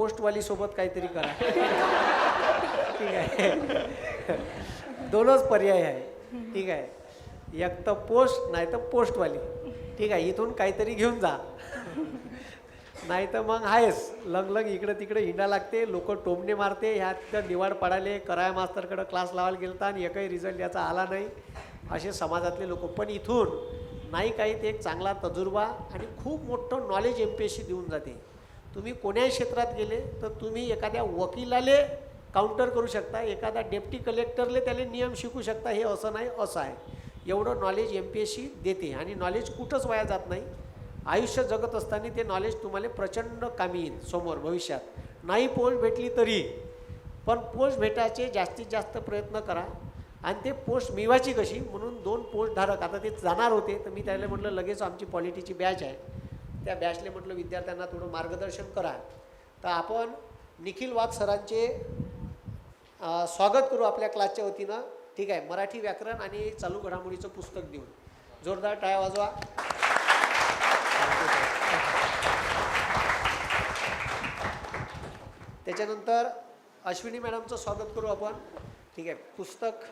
पोस्टवाली सोबत काहीतरी करा. ठीक आहे. दोनच पर्याय आहे. ठीक आहे. एक तर पोस्ट नाही तर पोस्टवाली. ठीक आहे इथून काहीतरी घेऊन जा. नाही तर मग आहेस. लंग लंग इकडं तिकडे हिंडा लागते लोक टोमणे मारते ह्या तिथं निवाड पडाले कराया मास्तरकडं क्लास लावायला गेलता आणि एकही रिझल्ट याचा आला नाही. असे समाजातले लोक. पण इथून नाही काही ते एक चांगला तजुर्बा आणि खूप मोठं knowledge M P S C देऊन जाते. तुम्ही कोण्याही क्षेत्रात गेले तर तुम्ही एखाद्या वकिलाले काउंटर करू शकता एखाद्या डेप्टी कलेक्टरले त्याले नियम शिकू शकता हे असं नाही असं आहे. एवढं knowledge M P S C देते आणि नॉलेज कुठंच वाया जात नाही. आयुष्य जगत असताना ते नॉलेज तुम्हाला प्रचंड कामी येईल समोर भविष्यात. नाही पोस्ट भेटली तरी. पण पोस्ट भेटायचे जास्तीत जास्त प्रयत्न करा. आणि ते पोस्ट मिळवायची कशी? म्हणून दोन पोस्टधारक आता ते जाणार होते तर मी त्याला म्हटलं लगेच आमची पॉलिटीची बॅच आहे. त्या बॅचले म्हटलं विद्यार्थ्यांना थोडं मार्गदर्शन करा. तर आपण निखिल वाघ सरांचे स्वागत करू आपल्या क्लासच्या वतीनं. ठीक आहे मराठी व्याकरण आणि चालू घडामोडीचं पुस्तक देऊन. जोरदार टाळ्या वाजवा. त्याच्यानंतर अश्विनी मॅडमचं स्वागत करू आपण. ठीक आहे पुस्तक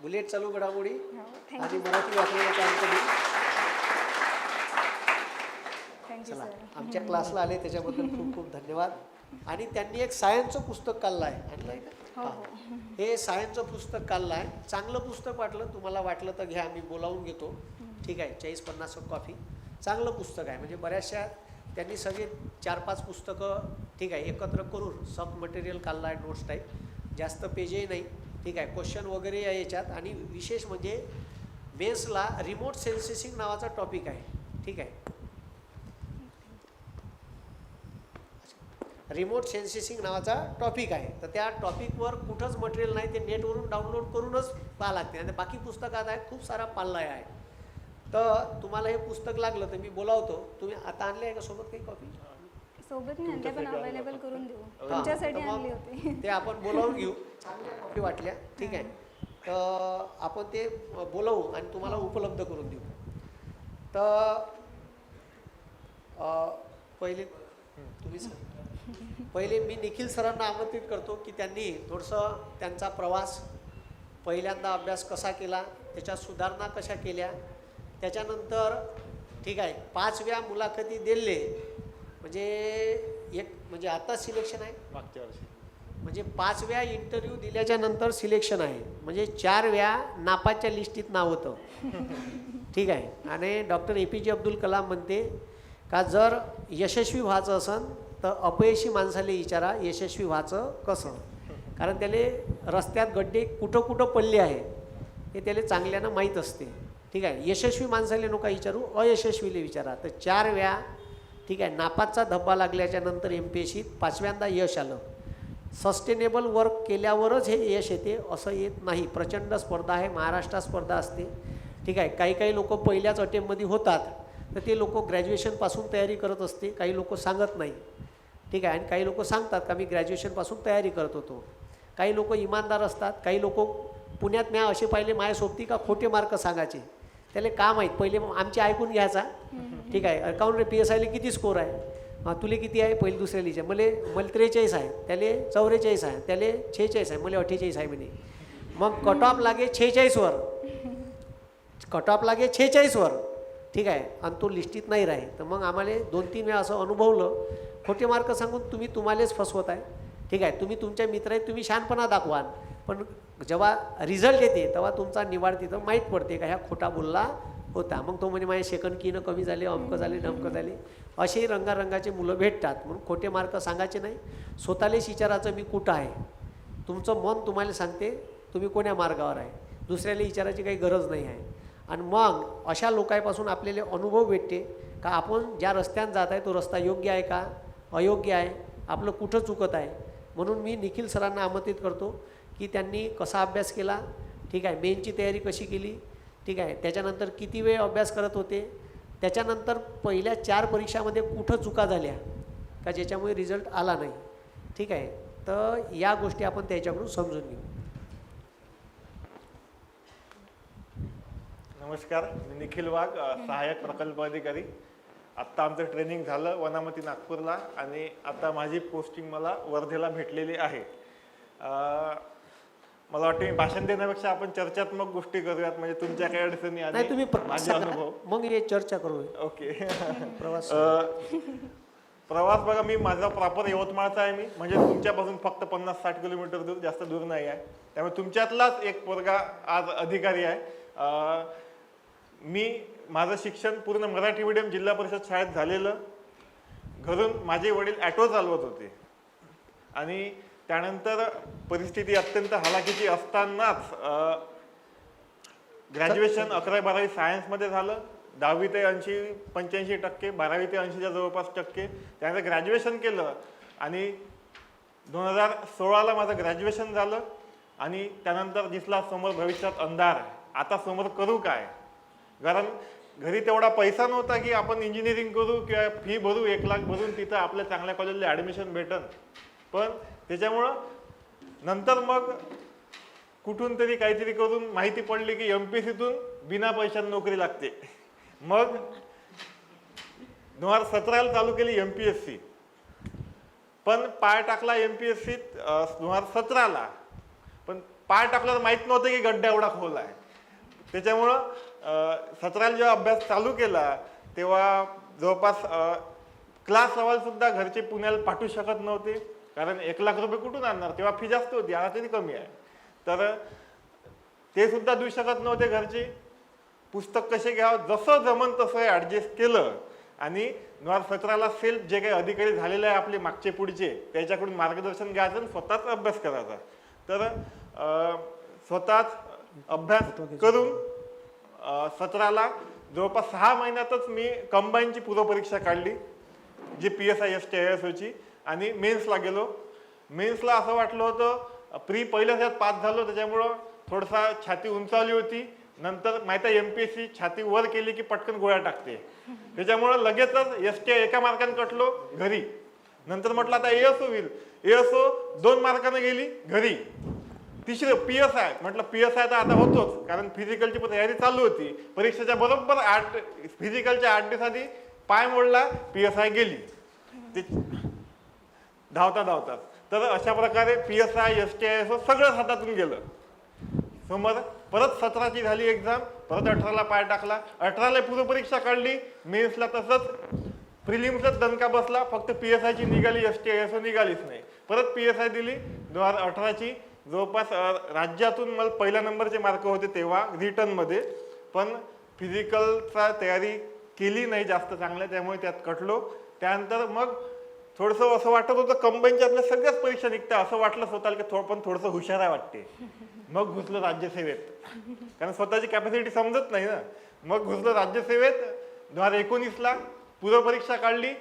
बुलेट चालू घडामोडी हो आणि मराठी व्याकरणाचा थँक्यू चला आमच्या क्लासला आले त्याच्याबद्दल खूप खूप धन्यवाद. आणि त्यांनी एक सायन्सचं पुस्तक काढलं आहे आणलं आहे का? हो हा. हो. हे सायन्सचं पुस्तक काढलं आहे चांगलं पुस्तक वाटलं तुम्हाला वाटलं तर घ्या मी बोलावून घेतो. ठीक आहे चाळीस पन्नास कॉफी. चांगलं पुस्तक आहे. म्हणजे बऱ्याचशा त्यांनी सगळे चार पाच पुस्तकं ठीक आहे एकत्र करून सब मटेरियल काढलं आहे नोट्स टाईप. जास्त पेजही नाही. ठीक आहे क्वेश्चन वगैरे आहे याच्यात. आणि विशेष म्हणजे मेन्सला रिमोट सेन्सेसिंग नावाचा टॉपिक आहे. ठीक आहे रिमोट सेन्सेसिंग नावाचा टॉपिक आहे. तर त्या टॉपिकवर कुठंच मटेरियल नाही ते नेटवरून डाउनलोड करूनच पाहा लागते आणि बाकी पुस्तकात आहे खूप सारा पाल्लाय आहे. तर तुम्हाला हे पुस्तक लागलं तर मी बोलावतो. तुम्ही आता आणले आहे का सोबत काही कॉपी सोबत नाही आणल्या पण अवेलेबल करून देऊ. हा, तुमच्यासाठी आणली होती. ते आपण बोलावून घेऊ. चांगल्या कॉपी वाटल्या. ठीक आहे. तर आपण ते बोलवू आणि तुम्हाला उपलब्ध करून देऊ. तर अं, पहिले तुम्ही सांगा. पहिले मी निखिल सरांना आमंत्रित करतो की त्यांनी थोडंसं त्यांचा प्रवास पहिल्यांदा अभ्यास कसा केला त्याच्यात सुधारणा कशा केल्या त्याच्यानंतर ठीक आहे पाचव्या मुलाखती दिले म्हणजे एक म्हणजे आता सिलेक्शन आहे? मागच्या वर्षी. म्हणजे पाचव्या इंटरव्ह्यू दिल्याच्या नंतर सिलेक्शन आहे. म्हणजे चार व्या नापाच्या लिस्टीत नाव होतं. ठीक आहे. आणि डॉक्टर ए पी जे अब्दुल कलाम म्हणते का जर यशस्वी व्हायचं असन तर अपयशी माणसाला विचारा यशस्वी व्हायचं कसं? कारण त्याले रस्त्यात गड्डे कुठं कुठं पडले आहे हे त्याला चांगल्यानं माहीत असते. ठीक आहे? यशस्वी माणसाला नका विचारू अयशस्वीले विचारा. तर चार वेळा ठीक आहे नापातचा धब्बा लागल्याच्या नंतर एम पी एस सीत पाचव्यांदा यश आलं. सस्टेनेबल वर्क केल्यावरच हे यश येते असं येत नाही. प्रचंड स्पर्धा आहे महाराष्ट्रात स्पर्धा असते. ठीक आहे? काही काही लोक पहिल्याच अटेम्पमध्ये होतात. तर ते लोक ग्रॅज्युएशनपासून तयारी करत असते काही लोक सांगत नाही. ठीक आहे? आणि काही लोक सांगतात का मी ग्रॅज्युएशनपासून तयारी करत होतो. काही लोक इमानदार असतात काही लोक पुण्यात म्या असे पाहिले माझ्या सोबती का खोटे मार्क सांगायचे. त्याला का माहीत पहिले आमचे ऐकून घ्यायचा. ठीक आहे? अकाउंट रे पी एस आयले किती स्कोर आहे? हां तुले किती आहे? पहिले दुसऱ्या लिहिजे. मले मला त्रेचाळीस आहे त्याले चौवेचाळीस आहे त्याले छेचाळीस आहे. मला अठ्ठेचाळीस आहे म्हणे. मग कट ऑफ लागे छेचाळीसवर कट ऑफ लागे छेचाळीसवर ठीक आहे? आणि तो लिस्टीत नाही राही तर मग आम्हाला दोन तीन वेळा असं अनुभवलं. खोटे मार्क सांगून तुम्ही तुम्हालाच फसवत आहे. ठीक आहे तुम्ही तुमच्या मित्र आहेत तुम्ही शहाणपणा दाखवाल. पण जेव्हा रिझल्ट येते तेव्हा तुमचा निवाड तिथं माहीत पडते का ह्या खोटा बोलला होता. मग तो म्हणे माझे सेकंड किनं कमी झाले अमकं झाले डमकं झाले. असेही रंगारंगाचे मुलं भेटतात. म्हणून खोटे मार्क सांगायचे नाही. स्वतःलेच विचारायचं मी कुठं आहे? तुमचं मन तुम्हाला सांगते तुम्ही कोण्या मार्गावर आहे? दुसऱ्याला विचारायची काही गरज नाही आहे. आणि मग अशा लोकांपासून आपल्याला अनुभव भेटते का आपण ज्या रस्त्यानं जात आहे तो रस्ता योग्य आहे का? अयोग्य आहे आपलं कुठं चुकत आहे. म्हणून मी निखिल सरांना आमंत्रित करतो की त्यांनी कसा अभ्यास केला ठीक आहे मेनची तयारी कशी केली ठीक आहे त्याच्यानंतर किती वेळ अभ्यास करत होते त्याच्यानंतर पहिल्या चार परीक्षामध्ये कुठं चुका झाल्या का ज्याच्यामुळे रिझल्ट आला नाही ठीक आहे. तर या गोष्टी आपण त्याच्याकडून समजून घेऊ. नमस्कार मी निखिल वाघ सहाय्यक प्रकल्प अधिकारी. आत्ता आमचं ट्रेनिंग झालं वनामती नागपूरला आणि आता माझी पोस्टिंग मला वर्धेला भेटलेली आहे. मला वाटतं मी भाषण देण्यापेक्षा आपण चर्चात्मक गोष्टी करूयात म्हणजे तुमच्या काही अडचणी नाही तुम्ही आणि प्रवास माझे. अनुभव. मग हे चर्चा करू ओके. प्रवास अ, प्रवास बघा मी माझा प्रॉपर यवतमाळचा आहे मी. म्हणजे तुमच्यापासून फक्त पन्नास साठ किलोमीटर दूर जास्त दूर नाही आहे. त्यामुळे तुमच्यातलाच एक पोरगा आज अधिकारी आहे. अ, मी माझं शिक्षण पूर्ण मराठी मीडियम जिल्हा परिषद शाळेत झालेलं. घरून माझे वडील ॲटो चालवत होते. आणि त्यानंतर परिस्थिती अत्यंत हलाखीची असतानाच ग्रॅज्युएशन अकरावी बारावी सायन्समध्ये झालं. दहावी ते ऐंशी पंच्याऐंशी टक्के बारावी ते ऐंशीच्या जवळपास टक्के. त्यानंतर ग्रॅज्युएशन केलं आणि दोन हजार सोळाला माझं ग्रॅज्युएशन झालं. आणि त्यानंतर दिसला समोर भविष्यात अंधार आता समोर करू काय? कारण घरी तेवढा पैसा नव्हता की आपण इंजिनिअरिंग करू किंवा फी भरू एक लाख भरून तिथं आपल्या चांगल्या कॉलेजला ॲडमिशन भेटन. पण त्याच्यामुळं नंतर मग कुठून तरी काहीतरी करून माहिती पडली की एम पी सीतून बिना पैशात नोकरी लागते. मग दोन हजार सतराला चालू केली एम पी एस सी पण पाय टाकला एम पी एस सीत दोन हजार सतराला. पण पाय टाकला तर माहीत नव्हतं की गड्डा एवढा खोल आहे. त्याच्यामुळं सतराला जेव्हा अभ्यास चालू केला तेव्हा जवळपास क्लास सुद्धा घरचे पुण्याला पाठवू शकत नव्हते. कारण एक लाख रुपये कुठून आणणार? तेव्हा फी जास्त होती आता तरी कमी आहे. तर ते सुद्धा देऊ शकत नव्हते घरचे. पुस्तक कसे घ्यावं? जसं जमन तसं ॲडजस्ट केलं. आणि दोन सतराला सेल्फ जे काही अधिकारी झालेले आहे आपले मागचे पुढचे त्याच्याकडून मार्गदर्शन घ्यायचं आणि स्वतःच अभ्यास करायचा. तर स्वतःच अभ्यास करून सतराला जवळपास सहा महिन्यातच मी कंबाईनची पूर्वपरीक्षा काढली जी P S I S T I S ओची आणि मेन्सला गेलो. मेन्सला असं वाटलं होतं प्री पहिल्याच यात पास झालो त्याच्यामुळं थोडसा छाती उंचावली होती. नंतर माहिती आहे एम पी एस सी छाती वर केली की पटकन गोळ्या टाकते. त्याच्यामुळं लगेचच एस टी आय एका मार्काने कटलो घरी. नंतर म्हटलं आता एस ओ होईल. एस ओ दोन मार्काने गेली घरी. तिसरं पी एस आय म्हटलं पी एस आय तर आता होतोच कारण फिजिकलची पण तयारी चालू होती. परीक्षेच्या बरोबर आठ फिजिकलच्या आठ दिवस आधी पाय मोडला पी एस आय गेली. ते धावता धावतात तर अशा प्रकारे P S I S T I सगळं हातातून गेलं. समोर परत सतराची झाली एक्झाम परत अठराला पाय टाकला अठराला पूर्वपरीक्षा काढली मेन्सला तसंच प्रिलिम्सच दणका बसला फक्त पी एस आयची निघाली एस टी आय एस निघालीच नाही. परत पी एस आय दिली दोन हजार अठराची जवळपास राज्यातून मला पहिल्या नंबरचे मार्क होते तेव्हा रिटर्नमध्ये पण फिजिकलचा तयारी केली नाही जास्त चांगल्या त्यामुळे त्यात कटलो. त्यानंतर मग थोडंसं असं वाटत होतं कंबाईनच्या आपल्या सगळ्याच परीक्षा निघत्या असं वाटलं स्वतःला की थोडं पण थोडंसं हुशार आहे वाटते. मग घुसलं राज्यसेवेत. कारण स्वतःची कॅपॅसिटी समजत नाही ना. मग घुसलं राज्यसेवेत. दोन हजार एकोणीसला पूर्वपरीक्षा काढली.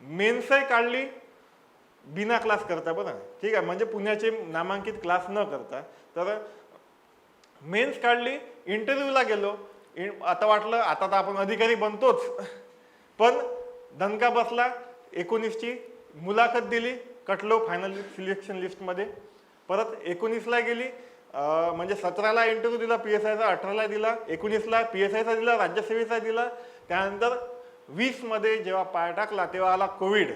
मेन्सही काढली. बिना क्लास करता बरं ठीक आहे म्हणजे पुण्याचे नामांकित क्लास न करता. तर मेन्स काढली इंटरव्ह्यूला गेलो. इन- आता वाटलं आता तर आपण अधिकारी बनतोच. पण दणका बसला एकोणीसची मुलाखत दिली कटलो फायनल सिलेक्शन लिस्टमध्ये परत एकोणीसला गेली म्हणजे सतराला इंटरव्ह्यू दिला पी एस आयचा अठराला दिला एकोणीसला पी एस आयचा दिला राज्यसेवेचा दिला. त्यानंतर वीसमध्ये जेव्हा पाय टाकला तेव्हा आला कोविड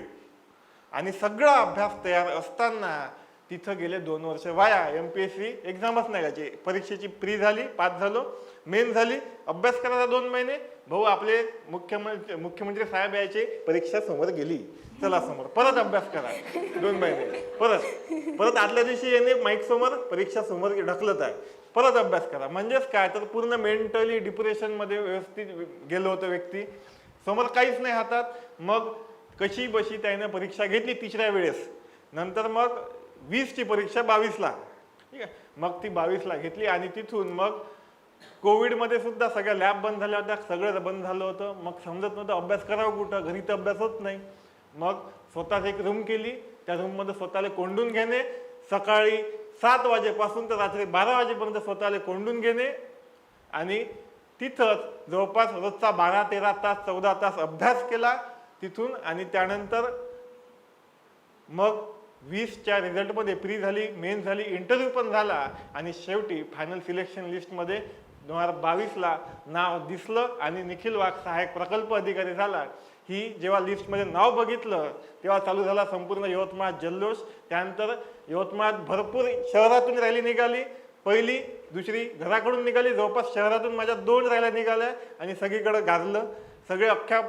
आणि सगळा अभ्यास तयार असताना तिथं गेले दोन वर्ष. वाया एम पी एस सी एक्झामच नाही घ्यायची परीक्षेची प्री झाली पास झालो मेन झाली अभ्यास करायचा दोन महिने भाऊ आपले मुख्यमंत्री मुख्यमंत्री साहेब यायचे परीक्षा समोर गेली. चला समोर परत अभ्यास करा. दोन महिने. परत परत आदल्या दिवशी येणे माईक समोर परीक्षा समोर ढकलत आहे. परत अभ्यास करा. म्हणजेच काय? तर पूर्ण मेंटली डिप्रेशनमध्ये व्यवस्थित गेलो होतं व्यक्ती. समोर काहीच नाही हातात. मग कशी बशी त्यानं परीक्षा घेतली तिसऱ्या वेळेस. नंतर मग वीसची परीक्षा बावीसला. ठीक आहे? मग ती बावीसला घेतली आणि तिथून मग कोविडमध्ये सुद्धा सगळ्या लॅब बंद झाल्या होत्या सगळं बंद झालं होतं. मग समजत नव्हतं अभ्यास करावं कुठं घरी तर अभ्यास होत नाही. मग स्वतःच एक रूम केली. त्या रूममध्ये स्वतःला कोंडून घेणे. सकाळी सात वाजेपासून तर रात्री बारा वाजेपर्यंत स्वतःला कोंडून घेणे. आणि तिथंच जवळपास रोजचा बारा तेरा तास चौदा तास अभ्यास केला. तिथून आणि त्यानंतर मग वीसच्या रिझल्टमध्ये प्री झाली मेन झाली इंटरव्ह्यू पण झाला आणि शेवटी फायनल सिलेक्शन लिस्टमध्ये दोन हजार बावीसला नाव दिसलं आणि निखिल वाघ सहाय्यक प्रकल्प अधिकारी झाला. ही जेव्हा लिस्टमध्ये नाव बघितलं तेव्हा चालू झाला संपूर्ण यवतमाळ जल्लोष. त्यानंतर यवतमाळात भरपूर शहरातून रॅली निघाली. पहिली दुसरी घराकडून निघाली. जवळपास शहरातून माझ्या दोन रॅल्या निघाल्या आणि सगळीकडं गाजलं. सगळे अख्ख्या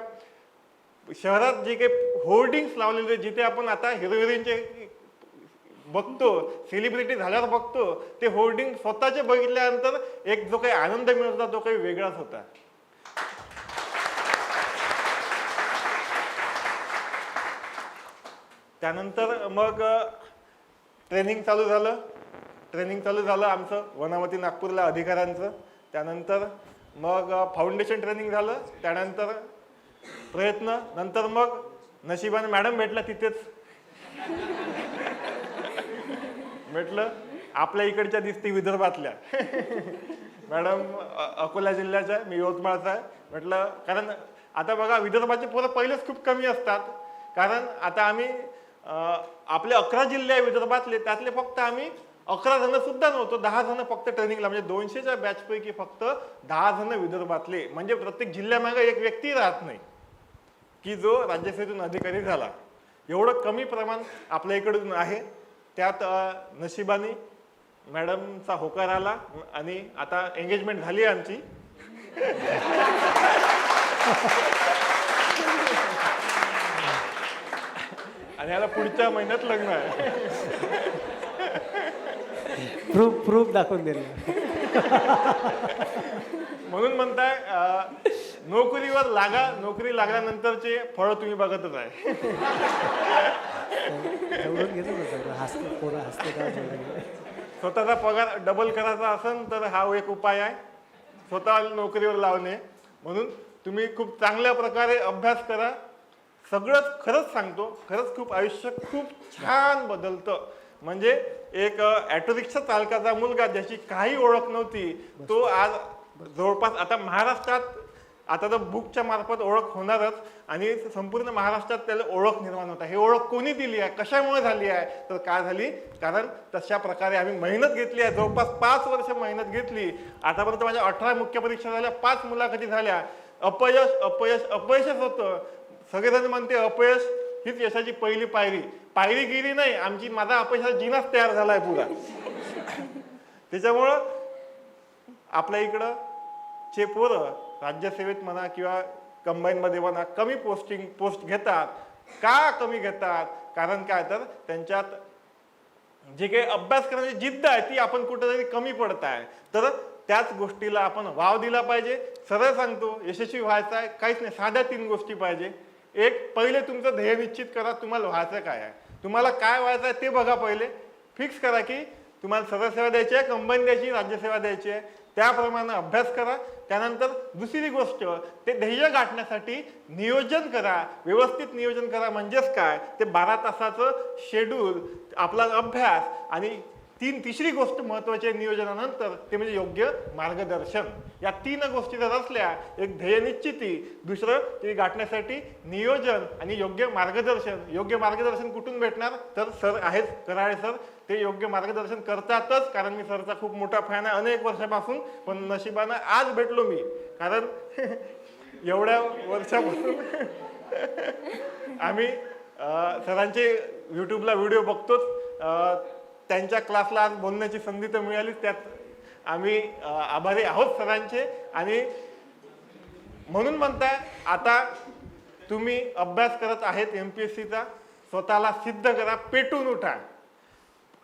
शहरात जे काही होर्डिंग्स लावलेले जिथे आपण आता हिरो हिरोईनचे बघतो सेलिब्रिटी झाल्यावर बघतो ते होर्डिंग स्वतःचे बघितल्यानंतर एक जो काही आनंद मिळत होता तो काही वेगळाच होता. त्यानंतर मग ट्रेनिंग चालू झालं. ट्रेनिंग चालू झालं आमचं वनामती नागपूरला अधिकाऱ्यांचं. त्यानंतर मग फाउंडेशन ट्रेनिंग झालं. त्यानंतर प्रयत्न नंतर मग नशिबाने मॅडम भेटला तिथेच. भेटलं आपल्या इकडच्या दिसते विदर्भातल्या. मॅडम अकोला जिल्ह्याच्या आहे, मी यवतमाळचा आहे. म्हटलं कारण आता बघा विदर्भाचे पोरं पहिलेच खूप कमी असतात. कारण आता आम्ही आपले अकरा जिल्हे आहे विदर्भातले त्यातले फक्त आम्ही अकरा जण सुद्धा नव्हतो. दहा जण फक्त ट्रेनिंगला म्हणजे दोनशेच्या बॅचपैकी फक्त दहा जण विदर्भातले. म्हणजे प्रत्येक जिल्ह्यामागे एक व्यक्ती राहत नाही. की जो राज्यसेवेतून अधिकारी झाला एवढं कमी प्रमाण आपल्या इकडून आहे त्यात नशिबाने मॅडमचा होकार आला आणि आता एंगेजमेंट झाली आमची. आणि आता पुढच्या महिन्यात लग्न आहे. प्रूफ प्रूफ दाखवून दिलं म्हणून म्हणताय नोकरीवर लागा नोकरी लागल्यानंतरचे फळ तुम्ही बघतच आहे. जवळून घेतो ना सगळं हसते पोरं हसते का जेवढं स्वतःचा पगार डबल करायचा असेल तर हा एक उपाय आहे. स्वतः नोकरीवर लावणे. म्हणून तुम्ही खूप चांगल्या प्रकारे अभ्यास करा. सगळंच खरंच सांगतो खरंच खूप आयुष्य खूप छान बदलतं. म्हणजे एक ॲटो रिक्षा चालकाचा मुलगा ज्याची काही ओळख नव्हती तो आज जवळपास आता महाराष्ट्रात आता तर बुकच्या मार्फत ओळख होणारच आणि संपूर्ण महाराष्ट्रात त्याला ओळख निर्माण होता हे ओळख कोणी दिली आहे? कशामुळे झाली आहे? तर काय झाली? कारण तशा प्रकारे आम्ही मेहनत घेतली आहे. जवळपास पाच वर्ष मेहनत घेतली. आतापर्यंत माझ्या अठरा मुख्य परीक्षा झाल्या पाच मुलाखती झाल्या. अपयश अपयश अपयशच होतं. सगळेजण म्हणते अपयश हीच यशाची पहिली पायरी. पायरी गेली नाही आमची माझा अपयशाचा जिनाच तयार झाला आहे पुरा. त्याच्यामुळं आपल्या इकडं चे पोरं राज्यसेवेत म्हणा किंवा कंबाईनमध्ये म्हणा कमी पोस्टिंग पोस्ट घेतात का कमी घेतात? कारण काय तर त्यांच्यात जे काही अभ्यास करण्याची जिद्द आहे ती आपण कुठेतरी कमी पडत आहे. तर त्याच गोष्टीला आपण वाव दिला पाहिजे. सरळ सांगतो यशस्वी व्हायचं आहे. काहीच नाही साध्या तीन गोष्टी पाहिजे. एक पहिले तुमचं ध्येय निश्चित करा तुम्हाला व्हायचं काय आहे. तुम्हाला काय व्हायचं आहे ते बघा पहिले. फिक्स करा की तुम्हाला सरळ सेवा द्यायची आहे कंबाईन द्यायची राज्यसेवा द्यायची आहे. त्याप्रमाणे अभ्यास करा. त्यानंतर दुसरी गोष्ट ते ध्येय गाठण्यासाठी नियोजन करा. व्यवस्थित नियोजन करा म्हणजेच काय? ते बारा तासाचं शेड्यूल आपला अभ्यास आणि तीन तिसरी गोष्ट महत्वाची आहे नियोजनानंतर ते म्हणजे योग्य मार्गदर्शन. या तीन गोष्टी जर असल्या एक ध्येय निश्चिती दुसरं ते गाठण्यासाठी नियोजन आणि योग्य मार्गदर्शन. योग्य मार्गदर्शन कुठून भेटणार? तर सर आहेच कराळे सर. ते योग्य मार्गदर्शन करतातच कारण मी सरचा खूप मोठा फॅन आहे अनेक वर्षापासून पण नशिबानं आज भेटलो मी. कारण एवढ्या वर्षापासून आम्ही सरांचे यूट्यूबला व्हिडिओ बघतोच. त्यांच्या क्लासला आज बोलण्याची संधी तर मिळाली त्यात आम्ही आभारी आहोत सरांचे. आणि म्हणून म्हणताय आता तुम्ही अभ्यास करत आहेत एम पी एस सीचा स्वतःला सिद्ध करा पेटून उठा.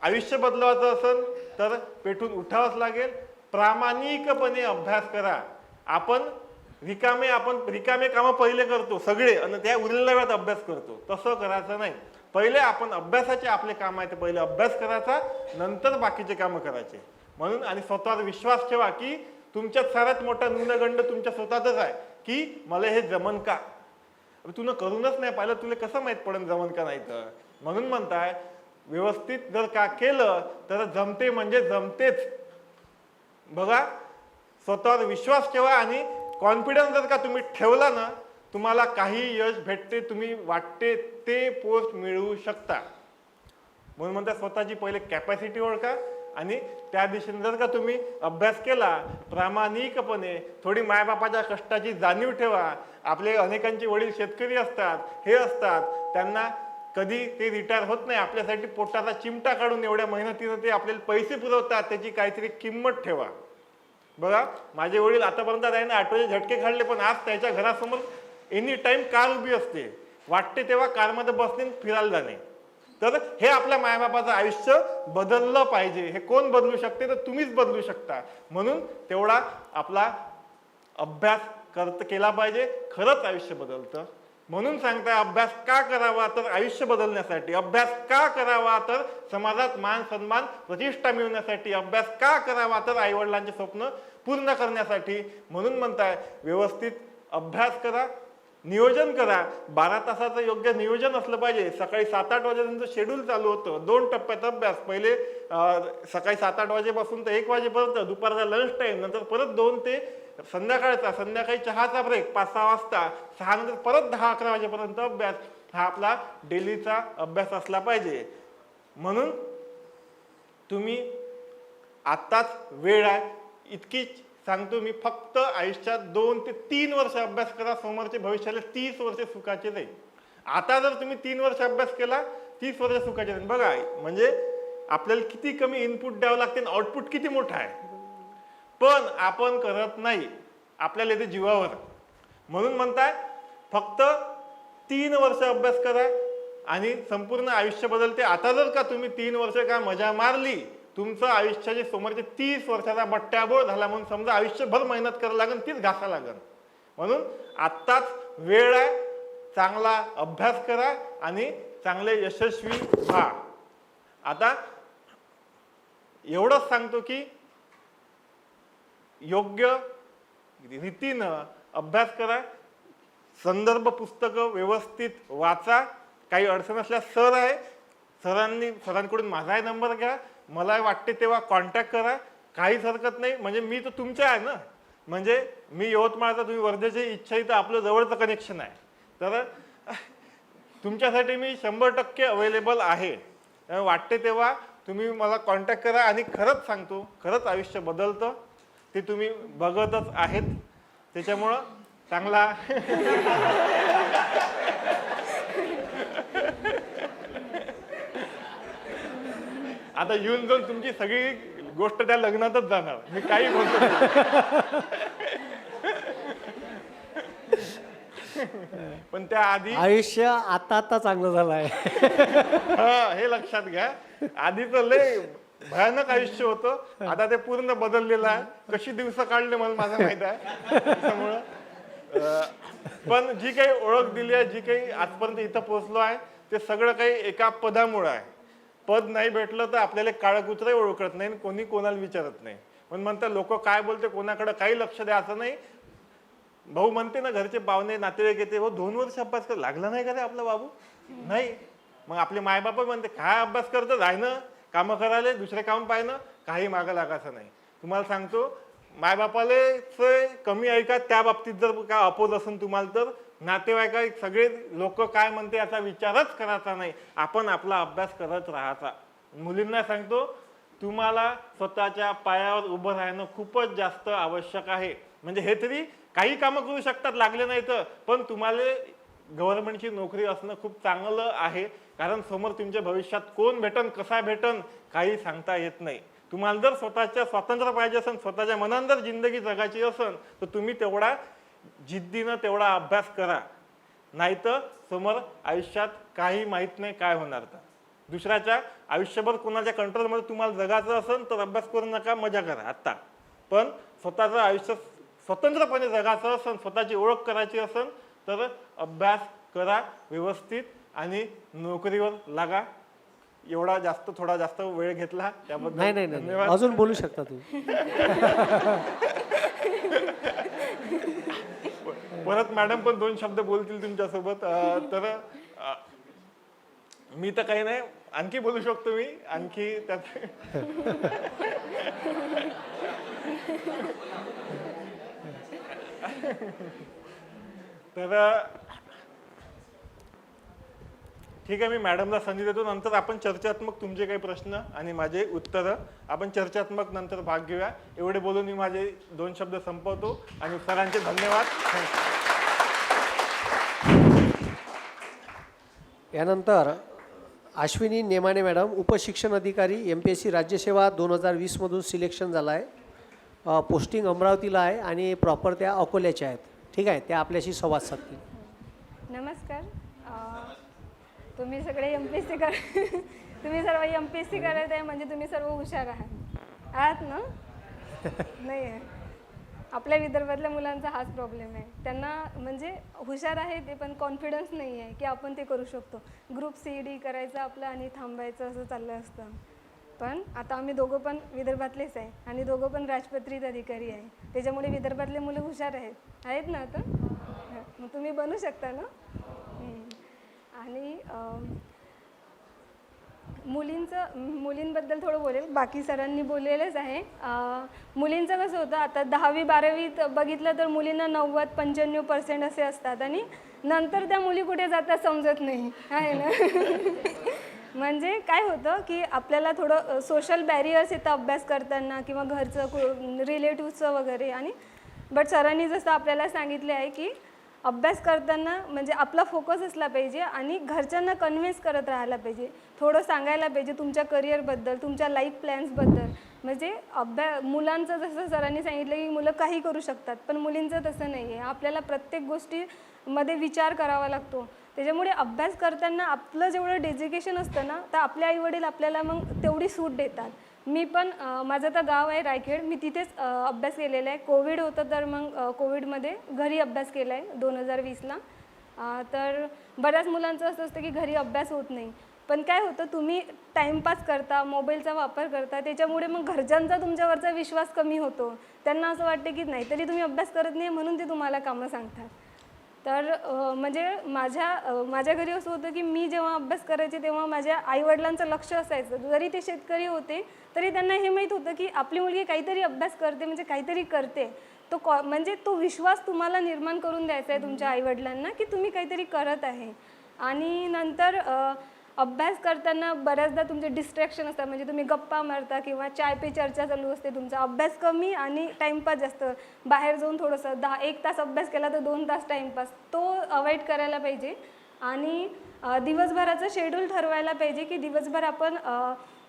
आयुष्य बदलवायचं असेल तर पेटून उठावंच लागेल. प्रामाणिकपणे अभ्यास करा. आपण रिकामे आपण रिकामे कामं पहिले करतो सगळे आणि त्या उरलेल्या वेळात अभ्यास करतो. तसं करायचं नाही. पहिले आपण अभ्यासाचे आपले काम आहे ते पहिले अभ्यास करायचा नंतर बाकीचे कामं करायचे. म्हणून आणि स्वतःवर विश्वास ठेवा की तुमच्यात सर्वात मोठा न्यूनगंड तुमच्या स्वतःतच आहे की मला हे जमन का? अबे तुला करूनच नाही पाहिलं तुला कसं माहीत पडेल जमन का नाही तर? म्हणून म्हणताय व्यवस्थित जर का केलं तर जमते म्हणजे जमतेच. बघा स्वतःवर विश्वास ठेवा आणि कॉन्फिडन्स जर का तुम्ही ठेवला ना तुम्हाला काही यश भेटते तुम्ही वाटते ते पोस्ट मिळवू शकता. म्हणून म्हणतात स्वतःची पहिले कॅपॅसिटी ओळखा आणि त्या दिशेने जर का तुम्ही अभ्यास केला प्रामाणिकपणे थोडी मायबापाच्या कष्टाची जाणीव ठेवा. आपले अनेकांचे वडील शेतकरी असतात हे असतात त्यांना कधी ते रिटायर होत नाही आपल्यासाठी पोटाचा चिमटा काढून एवढ्या मेहनतीनं ते आपल्याला पैसे पुरवतात त्याची काहीतरी किंमत ठेवा. बघा माझे वडील आतापर्यंत आहे ना ऑटोचे झटके काढले पण आज त्याच्या घरासमोर एनी टाईम कार उभी असते. वाटते तेव्हा कारमध्ये बसणे फिरायला जाणे. तर हे आपल्या मायबापाचं आयुष्य बदललं पाहिजे. हे कोण बदलू शकते? तर तुम्हीच बदलू शकता. म्हणून तेवढा आपला अभ्यास करत केला पाहिजे. खरंच आयुष्य बदलतं. म्हणून सांगताय अभ्यास का करावा तर आयुष्य बदलण्यासाठी. अभ्यास का करावा तर समाजात मान सन्मान प्रतिष्ठा मिळवण्यासाठी. अभ्यास का करावा तर आईवडिलांचे स्वप्न पूर्ण करण्यासाठी. म्हणून म्हणताय व्यवस्थित अभ्यास करा. नियोजन करा. बारा तासाचं योग्य नियोजन असलं पाहिजे. सकाळी सात आठ वाजेपर्यंत शेड्यूल चालू होतं. दोन टप्प्यात अभ्यास. पहिले सकाळी सात आठ वाजेपासून तर एक वाजेपर्यंत दुपारचा लंच टाईम नंतर परत दोन ते संध्याकाळचा संध्याकाळी चहाचा ब्रेक पाच सहा वाजता. सहा नंतर परत दहा अकरा वाजेपर्यंत अभ्यास. हा आपला डेलीचा अभ्यास असला पाहिजे. म्हणून तुम्ही आत्ताच वेळ आहे. इतकीच सांगतो मी फक्त आयुष्यात दोन ते तीन वर्ष अभ्यास करा समोरचे भविष्याला तीस वर्ष सुखाचे जाईल आता जर तुम्ही तीन वर्ष अभ्यास केला तीस वर्ष सुखाचे जाईल बघा म्हणजे आपल्याला किती कमी इनपुट द्यावं लागते आणि आउटपुट किती मोठं आहे. पण आपण करत नाही. आपल्याला येते जीवावर. म्हणून म्हणताय फक्त तीन वर्ष अभ्यास करा आणि संपूर्ण आयुष्य बदलते. आता जर का तुम्ही तीन वर्ष का मजा मारली तुमचं आयुष्याचे समोरचे तीस वर्षाचा बट्ट्याबोळ झाला म्हणून समजा आयुष्यभर मेहनत करायला लागेल तीच घासा लागेल म्हणून आत्ताच वेळ आहे चांगला अभ्यास करा आणि चांगले यशस्वी व्हा. आता एवढंच सांगतो की योग्य रीतीनं अभ्यास करा संदर्भ पुस्तकं व्यवस्थित वाचा काही अडचण असल्यास सर आहे सरांनी सरांकडून माझाही नंबर घ्या मला वाटते तेव्हा कॉन्टॅक्ट करा. काहीच हरकत नाही. म्हणजे मी तर तुमच्या आहे ना. म्हणजे मी यवतमाळचा तुम्ही वर्धेची इच्छा इथं तर आपलं जवळचं कनेक्शन आहे. तर तुमच्यासाठी मी शंभर टक्के अवेलेबल आहे. वाटते तेव्हा तुम्ही मला कॉन्टॅक्ट करा आणि खरंच सांगतो खरंच आयुष्य बदलतं. ते तुम्ही बघतच आहेत. त्याच्यामुळं चांगला. आता येऊन जाऊन तुमची सगळी गोष्ट त्या लग्नातच जाणार. मी काही बोलतो नाही. पण त्या आधी आयुष्य आता आता चांगलं झालं आहे हा हे लक्षात घ्या. आधीच लय भयानक आयुष्य होतं. आता ते पूर्ण बदललेलं आहे. कशी दिवस काढले मला माझं माहीत आहे. त्यामुळं अं, पण जी काही ओळख दिली आहे जी काही आजपर्यंत इथं पोहोचलो आहे ते सगळं काही एका पदामुळं आहे. पद नाही भेटलं तर आपल्याला काळं कुत्रही ओळखत नाही आणि कोणी कोणाला विचारत नाही. पण म्हणतात लोक काय बोलते कोणाकडे काही लक्ष द्यायचं नाही. भाऊ म्हणते ना घरचे पाहुणे नातेवाईक येते. हो दोन वर्ष अभ्यास कर. लागला नाही का रे आपला बाबू? नाही. मग आपले मायबाप म्हणते काय अभ्यास करतं? राहिनं कामं करायला दुसरे काम पाहिजे काही मागं लागायचं नाही. तुम्हाला सांगतो मायबापाले कमी ऐका त्या बाबतीत जर का अपोज असेल तुम्हाला तर नातेवाईका सगळे लोक काय म्हणते याचा विचारच करायचा नाही. आपण आपला अभ्यास करत राहायचा. मुलींना सांगतो तुम्हाला स्वतःच्या पायावर उभं राहणं खूपच जास्त आवश्यक आहे. म्हणजे हे तरी काही कामं करू शकतात लागले नाही तर. पण तुम्हाला गव्हर्नमेंटची नोकरी असणं खूप चांगलं आहे. कारण समोर तुमच्या भविष्यात कोण भेटन कसा भेटन काही सांगता येत नाही. तुम्हाला जर स्वतःच्या स्वातंत्र्य पाहिजे असेल स्वतःच्या मनात जर जिंदगी जगायची असेल तर तुम्ही तेवढा जिद्दीनं तेवढा अभ्यास करा. नाहीतर समोर आयुष्यात काही माहीत नाही काय होणार तर. दुसऱ्याच्या आयुष्यभर कोणाच्या कंट्रोलमध्ये तुम्हाला जगायचं असेल तर अभ्यास करू नका मजा करा आत्ता. पण स्वतःचं आयुष्य स्वतंत्रपणे जगायचं असेल स्वतःची ओळख करायची असेल तर अभ्यास करा व्यवस्थित आणि नोकरीवर लागा. एवढा जास्त थोडा जास्त वेळ घेतला त्याबद्दल नाही नाही अजून बोलू शकता तुम्ही. परत मॅडम पण दोन शब्द बोलतील तुमच्यासोबत. तर मी तर काही नाही आणखी बोलू शकतो मी आणखी त्यात तर ठीक आहे मी मॅडमला संधी देतो नंतर आपण चर्चात्मक तुमचे काही प्रश्न आणि माझे उत्तरं आपण चर्चात्मक नंतर भाग घेऊया. एवढे बोलून मी माझे दोन शब्द संपवतो आणि सरांचे धन्यवाद. थँक्यू. यानंतर अश्विनी नेमाने मॅडम उपशिक्षण अधिकारी एम पी एस सी राज्यसेवा दोन हजार वीसमधून सिलेक्शन झालं आहे पोस्टिंग अमरावतीला आहे आणि प्रॉपर त्या अकोल्याच्या आहेत. ठीक आहे त्या आपल्याशी संवाद साधतील. नमस्कार. तुम्ही सगळे एम पी एस सी कर तुम्ही सर्व एम पी एस सी करत आहे म्हणजे तुम्ही सर्व हुशार आहात. आहात ना? नाही आहे आपल्या विदर्भातल्या मुलांचा हाच प्रॉब्लेम आहे. त्यांना म्हणजे हुशार आहे ते पण कॉन्फिडन्स नाही आहे की आपण ते करू शकतो. ग्रुप सी डी करायचं आपलं आणि थांबायचं असं चाललं असतं. पण आता आम्ही दोघं पण विदर्भातलेच आहे आणि दोघं पण राजपत्रित अधिकारी आहे. त्याच्यामुळे विदर्भातले मुलं हुशार आहेत. आहेत ना आता? मग तुम्ही बनू शकता ना? आणि मुलींचं मुलींबद्दल थोडं बोलेल. बाकी सरांनी बोललेलंच आहे. मुलींचं कसं होतं आता दहावी बारावीत बघितलं तर मुलींना नव्वद पंच्याण्णव पर्सेंट असे असतात आणि नंतर त्या मुली कुठे जातात समजत नाही. आहे ना? म्हणजे काय होतं की आपल्याला थोडं सोशल बॅरियर्स येतं अभ्यास करताना किंवा घरचं रिलेटिव्हचं वगैरे आणि बट सरांनी जसं आपल्याला सांगितले आहे की अभ्यास करताना म्हणजे आपला फोकस असला पाहिजे आणि घरच्यांना कन्व्हिन्स करत राहायला पाहिजे. थोडं सांगायला पाहिजे तुमच्या करिअरबद्दल तुमच्या लाईफ प्लॅन्सबद्दल म्हणजे अभ्या मुलांचं जसं सरांनी सांगितलं की मुलं काही करू शकतात पण मुलींचं तसं नाही आहे आपल्याला प्रत्येक गोष्टीमध्ये विचार करावा लागतो. त्याच्यामुळे अभ्यास करताना आपलं जेवढं डेजिकेशन असतं ना तर आपले आईवडील आपल्याला मग तेवढी सूट देतात. मी पण माझं तर गाव आहे रायखेड. मी तिथेच अभ्यास केलेला आहे. कोविड होतं तर मग कोविडमध्ये घरी अभ्यास केला आहे दोन हजार वीसला. तर बऱ्याच मुलांचं असं असतं की घरी अभ्यास होत नाही. पण काय होतं तुम्ही टाईमपास करता मोबाईलचा वापर करता त्याच्यामुळे मग घरच्यांचा तुमच्यावरचा विश्वास कमी होतो. त्यांना असं वाटते की नाही तरी तुम्ही अभ्यास करत नाही म्हणून ते तुम्हाला कामं सांगतात. तर म्हणजे माझ्या माझ्या घरी असं होतं की मी जेव्हा अभ्यास करायचे तेव्हा माझ्या आईवडिलांचं लक्ष असायचं. जरी ते शेतकरी होते तरी त्यांना हे माहीत होतं की आपली मुलगी काहीतरी अभ्यास करते म्हणजे काहीतरी करते. तो कॉ म्हणजे तो विश्वास तुम्हाला निर्माण करून द्यायचा आहे तुमच्या आईवडिलांना की तुम्ही काहीतरी करत आहे. आणि नंतर अभ्यास करताना बऱ्याचदा तुमचे डिस्ट्रॅक्शन असतात. म्हणजे तुम्ही गप्पा मारता किंवा चाय पे चर्चा चालू असते. तुमचा अभ्यास कमी आणि टाईमपास जास्त. बाहेर जाऊन थोडंसं दहा एक तास अभ्यास केला तर दोन तास टाईमपास तो अवॉइड करायला पाहिजे. आणि दिवसभराचं शेड्यूल ठरवायला पाहिजे की दिवसभर आपण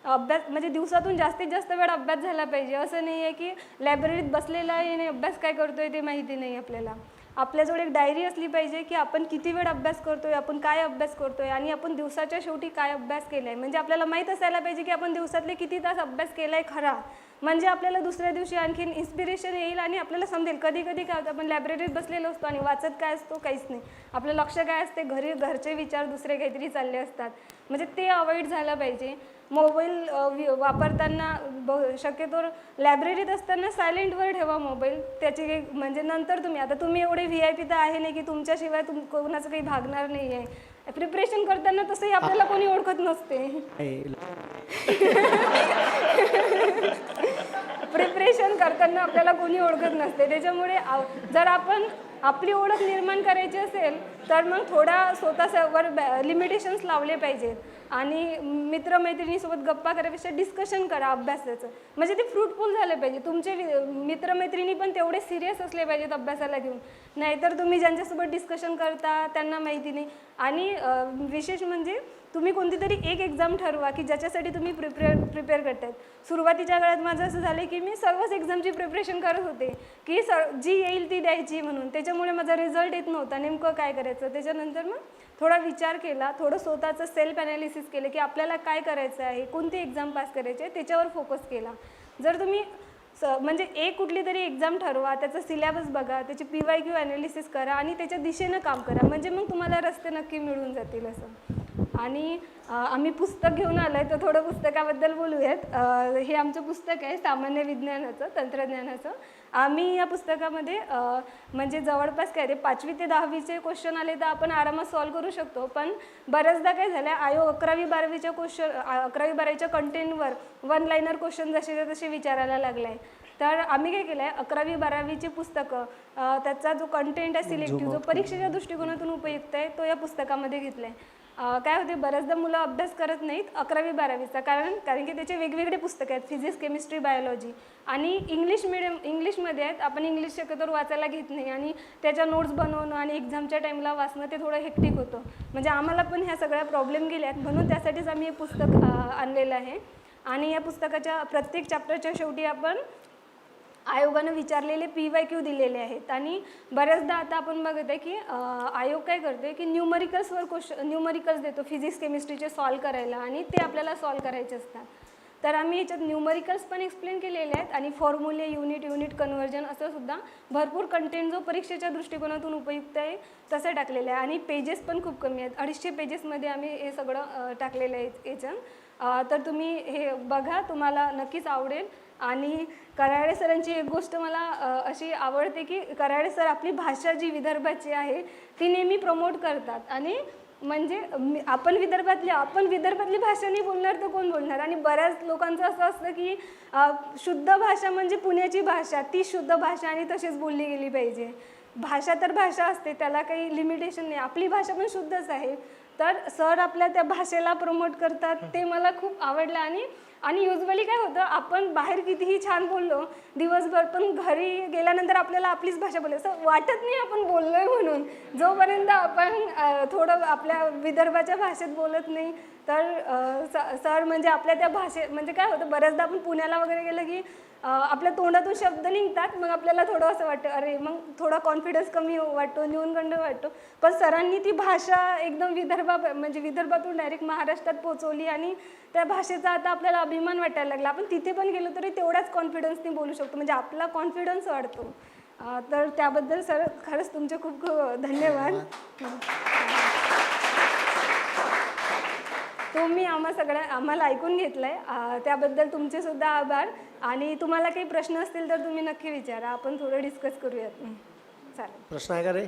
अभ्यास म्हणजे दिवसातून जास्तीत जास्त वेळ अभ्यास झाला पाहिजे. असं नाही आहे की लायब्ररीत बसलेला आहे आणि अभ्यास काय करतो आहे ते माहिती नाही आपल्याला. आपल्याजवळ एक डायरी असली पाहिजे की आपण किती वेळ अभ्यास करतोय आपण काय अभ्यास करतोय आणि आपण दिवसाच्या शेवटी काय अभ्यास केलाय. म्हणजे आपल्याला माहीत असायला पाहिजे की आपण दिवसातले किती तास अभ्यास केलाय खरा. म्हणजे आपल्याला दुसऱ्या दिवशी आणखीन इन्स्पिरेशन येईल आणि आपल्याला समजेल. कधी कधी काय होतं आपण लायब्ररीत बसलेलो असतो आणि वाचत काय असतो काहीच नाही. आपलं लक्ष काय असते? घरी घरचे विचार दुसरे काहीतरी चालले असतात. म्हणजे ते अवॉइड झालं पाहिजे. मोबाईल वापरताना ब शक्यतो लायब्ररीत असताना सायलेंटवर ठेवा मोबाईल. त्याची म्हणजे नंतर तुम्ही आता तुम्ही एवढे व्ही आय पी तर आहे नाही की तुमच्याशिवाय तुम कोणाचं काही भागणार नाही आहे प्रिपरेशन करताना तसंही आपल्याला कोणी ओळखत नसते. प्रिपरेशन करताना आपल्याला कोणी ओळखत नसते. त्याच्यामुळे जर आपण आपली ओळख निर्माण करायची असेल तर मग थोडा स्वतःवर लिमिटेशन्स लावले पाहिजेत. आणि मित्रमैत्रिणीसोबत गप्पा करायपेक्षा डिस्कशन करा अभ्यासाचं. म्हणजे ते फ्रुटफुल झालं पाहिजे. तुमचे मित्रमैत्रिणी पण तेवढे सिरियस असले पाहिजेत अभ्यासाला घेऊन. नाहीतर तुम्ही ज्यांच्यासोबत डिस्कशन करता त्यांना माहिती नाही. आणि विशेष म्हणजे तुम्ही कोणती तरी एक एक्झाम ठरवा की ज्याच्यासाठी तुम्ही प्रिपेअर प्रिपेअर करतायत. सुरुवातीच्या काळात माझं असं झालं की मी सर्वच एक्झामची प्रिपरेशन करत होते की स जी येईल ती द्यायची म्हणून. त्याच्यामुळे माझा रिझल्ट येत नव्हता. नेमकं काय करायचं? त्याच्यानंतर मग थोडा विचार केला थोडं स्वतःचं सेल्फ ॲनालिसिस केलं की आपल्याला काय करायचं आहे कोणती एक्झाम पास करायची आहे त्याच्यावर फोकस केला. जर तुम्ही स म्हणजे एक कुठली तरी एक्झाम ठरवा त्याचा सिलेबस बघा त्याची पी वाय क्यू ॲनालिसिस करा आणि त्याच्या दिशेनं काम करा. म्हणजे मग तुम्हाला रस्ते नक्की मिळून जातील असं. आणि आम्ही पुस्तक घेऊन आलो आहे तर थोडं पुस्तकाबद्दल बोलूयात. हे आमचं पुस्तक आहे सामान्य विज्ञानाचं तंत्रज्ञानाचं. आम्ही या पुस्तकामध्ये म्हणजे जवळपास काय ते पाचवी ते दहावीचे क्वेश्चन आले तर आपण आरामात सॉल्व करू शकतो. पण बऱ्याचदा काय झालं आयोग अकरावी बारावीच्या क्वेश्चन अकरावी बारावीच्या कंटेंटवर वन लाईनर क्वेश्चन जसे तसे विचारायला लागले आहे तर आम्ही काय केलं आहे अकरावी बारावीची पुस्तकं त्याचा जो कंटेंट आहे सिलेक्टिव्ह जो परीक्षेच्या दृष्टिकोनातून उपयुक्त आहे तो या पुस्तकामध्ये घेतला आहे काय होते बऱ्याचदा मुलं अभ्यास करत नाहीत अकरावी बारावीचा. कारण कारण की त्याचे वेगवेगळे पुस्तकं आहेत फिजिक्स केमिस्ट्री बायोलॉजी आणि इंग्लिश मिडियम इंग्लिशमध्ये आहेत. आपण इंग्लिश शक्यतोवर वाचायला घेत नाही. आणि त्याच्या नोट्स बनवणं आणि एक्झामच्या टाईमला वाचणं ते थोडं हेक्टिक होतं. म्हणजे आम्हाला पण ह्या सगळ्या प्रॉब्लेम गेल्या आहेत म्हणून त्यासाठीच आम्ही हे पुस्तक आणलेलं आहे. आणि या पुस्तकाच्या प्रत्येक चॅप्टरच्या शेवटी आपण आयोगानं विचारलेले पी वाय क्यू दिलेले आहेत. आणि बऱ्याचदा आता आपण बघत आहे की आयोग काय करते की न्यूमरिकल्सवर क्वेश्चन न्यूमरिकल्स देतो फिजिक्स केमिस्ट्रीचे सॉल्व करायला आणि ते आपल्याला सॉल्व करायचे असतात. तर आम्ही याच्यात न्यूमरिकल्स पण एक्सप्लेन केलेले आहेत आणि फॉर्म्युले युनिट युनिट कन्व्हर्जन असं सुद्धा भरपूर कंटेंट जो परीक्षेच्या दृष्टिकोनातून उपयुक्त आहे तसं टाकलेलं आहे. आणि पेजेस पण खूप कमी आहेत. अडीचशे पेजेसमध्ये आम्ही हे सगळं टाकलेलं आहे याच्यात तर तुम्ही हे बघा तुम्हाला नक्कीच आवडेल. आणि कराडे सरांची एक गोष्ट मला अशी आवडते की कराडे सर आपली भाषा जी विदर्भाची आहे ती नेहमी प्रमोट करतात. आणि म्हणजे आपण विदर्भातली आपण विदर्भातली भाषा नाही बोलणार तर कोण बोलणार? आणि बऱ्याच लोकांचं असं असतं की शुद्ध भाषा म्हणजे पुण्याची भाषा ती शुद्ध भाषा आणि तशीच बोलली गेली पाहिजे. भाषा तर भाषा असते त्याला काही लिमिटेशन नाही. आपली भाषा पण शुद्धच आहे. तर सर आपल्या त्या भाषेला प्रमोट करतात ते मला खूप आवडलं. आणि आणि युजली काय होतं आपण बाहेर कितीही छान बोललो दिवसभर पण घरी गेल्यानंतर आपल्याला आपलीच भाषा बोलली असं वाटत नाही आपण बोललोय म्हणून. जोपर्यंत आपण थोडं आपल्या विदर्भाच्या भाषेत बोलत नाही तर स- सर म्हणजे आपल्या त्या भाषे म्हणजे काय होतं बऱ्याचदा आपण पुण्याला वगैरे गेलं की आपल्या तोंडातून शब्द निघतात मग आपल्याला थोडं असं वाटतं अरे मग थोडा कॉन्फिडन्स कमी वाटतो न्यूनगंड वाटतो. पण सरांनी ती भाषा एकदम विदर्भा म्हणजे विदर्भातून डायरेक्ट महाराष्ट्रात पोचवली आणि त्या भाषेचा आता आपल्याला अभिमान वाटायला लागला. आपण तिथे पण गेलो तरी तेवढाच कॉन्फिडन्सनी बोलू शकतो. म्हणजे आपला कॉन्फिडन्स वाढतो. तर त्याबद्दल सर खरंच तुमचे खूप खूप धन्यवाद. तुम्ही आम्हा सगळ्या आम्हाला ऐकून घेतलं आहे त्याबद्दल तुमचे सुद्धा आभार. आणि तुम्हाला काही प्रश्न असतील तर तुम्ही नक्की विचारा. आपण थोडं डिस्कस करूयात. चालेल. प्रश्न आहे का रे?